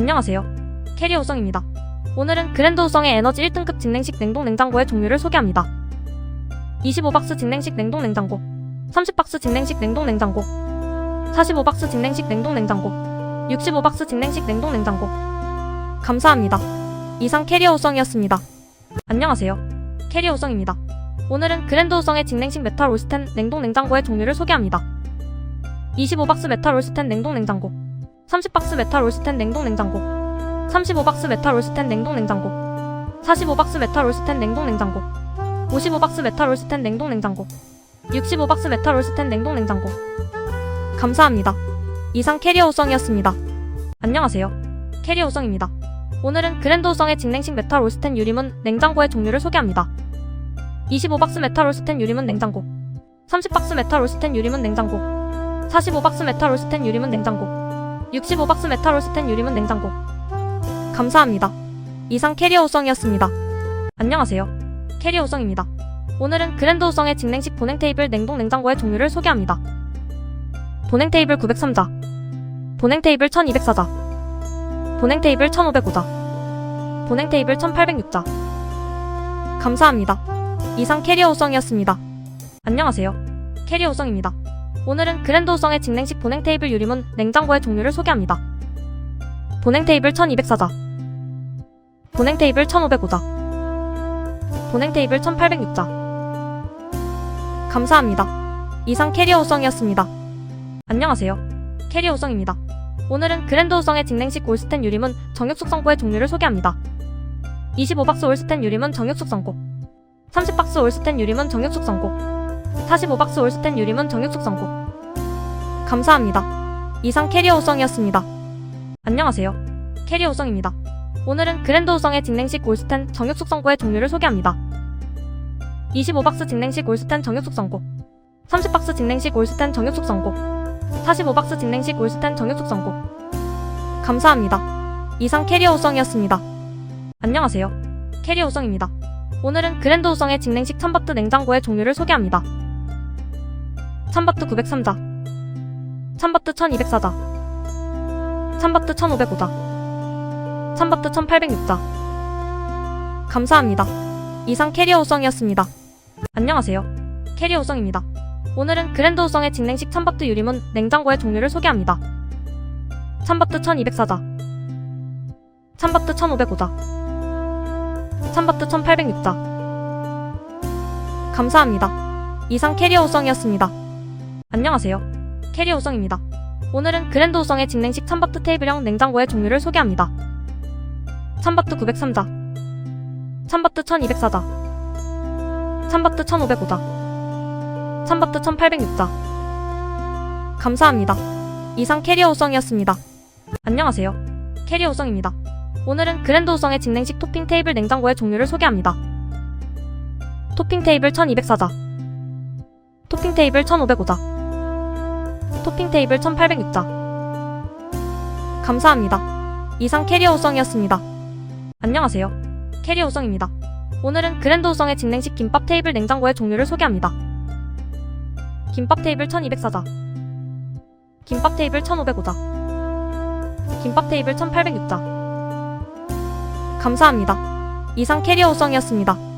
안녕하세요. 캐리어 우성입니다. 오늘은 그랜드 우성의 에너지 1등급 진냉식 냉동 냉장고의 종류를 소개합니다. 25박스 진냉식 냉동 냉장고, 30박스 진냉식 냉동 냉장고, 45박스 진냉식 냉동 냉장고, 65박스 진냉식 냉동 냉장고. 감사합니다. 이상 캐리어 우성이었습니다. 안녕하세요. 캐리어 우성입니다. 오늘은 그랜드 우성의 진냉식 메탈 올스텐 냉동 냉장고의 종류를 소개합니다. 25박스 메탈 올스텐 냉동 냉장고, 30박스 메탈 올스텐 냉동 냉장고, 35박스 메탈 올스텐 냉동 냉장고, 45박스 메탈 올스텐 냉동 냉장고, 55박스 메탈 올스텐 냉동 냉장고, 65박스 메탈 올스텐 냉동 냉장고. 감사합니다. 이상 캐리어 우성이었습니다. 안녕하세요. 캐리어 우성입니다. 오늘은 그랜드 우성의 진냉식 메탈 올스텐 유리문 냉장고의 종류를 소개합니다. 25박스 메탈 올스텐 유리문 냉장고, 30박스 메탈 올스텐 유리문 냉장고, 45박스 메탈 올스텐 유리문 냉장고, 65박스 메탈 올스텐 유리문 냉장고. 감사합니다. 이상 캐리어 우성이었습니다. 안녕하세요. 캐리어 우성입니다. 오늘은 그랜드 우성의 직냉식 보냉 테이블 냉동 냉장고의 종류를 소개합니다. 보냉 테이블 903자, 보냉 테이블 1204자, 보냉 테이블 1505자, 보냉 테이블 1806자. 감사합니다. 이상 캐리어 우성이었습니다. 안녕하세요. 캐리어 우성입니다. 오늘은 그랜드 우성의 직냉식 보냉 테이블 유리문 냉장고의 종류를 소개합니다. 보냉 테이블 1204자, 보냉 테이블 1505자, 보냉 테이블 1806자. 감사합니다. 이상 캐리어 우성이었습니다. 안녕하세요. 캐리어 우성입니다. 오늘은 그랜드 우성의 직냉식 올스텐 유리문 정육 숙성고의 종류를 소개합니다. 25박스 올스텐 유리문 정육 숙성고, 30박스 올스텐 유리문 정육 숙성고, 45박스 올스텐 유리문 정육 숙성고. 감사합니다. 이상 캐리어 우성이었습니다. 안녕하세요. 캐리어 우성입니다. 오늘은 그랜드 우성의 직냉식 올스텐 정육 숙성고의 종류를 소개합니다. 25박스 직냉식 올스텐 정육 숙성고, 30박스 직냉식 올스텐 정육 숙성고, 45박스 직냉식 올스텐 정육 숙성고. 감사합니다. 이상 캐리어 우성이었습니다. 안녕하세요. 캐리어 우성입니다. 오늘은 그랜드 우성의 직냉식 찬바트 냉장고의 종류를 소개합니다. 찬바트 903자, 찬바트 1204자, 찬바트 1505자, 찬바트 1806자. 감사합니다. 이상 캐리어 우성이었습니다. 안녕하세요. 캐리어 우성입니다. 오늘은 그랜드 우성의 직냉식 찬바트 유리문 냉장고의 종류를 소개합니다. 찬바트 1204자, 찬바트 1505자, 찬바트 1806자. 감사합니다. 이상 캐리어 우성이었습니다. 안녕하세요. 캐리어 우성입니다. 오늘은 그랜드 우성의 직냉식 찬바트 테이블형 냉장고의 종류를 소개합니다. 찬바트 903자, 찬바트 1204자, 찬바트 1505자, 찬바트 1806자. 감사합니다. 이상 캐리어 우성이었습니다. 안녕하세요. 캐리어 우성입니다. 오늘은 그랜드 우성의 직냉식 토핑 테이블 냉장고의 종류를 소개합니다. 토핑 테이블 1204자, 토핑 테이블 1505자, 토핑 테이블 1806자. 감사합니다. 이상 캐리어 우성이었습니다. 안녕하세요. 캐리어 우성입니다. 오늘은 그랜드 우성의 직냉식 김밥 테이블 냉장고의 종류를 소개합니다. 김밥 테이블 1204자, 김밥 테이블 1505자, 김밥 테이블 1806자. 감사합니다. 이상 캐리어 우성이었습니다.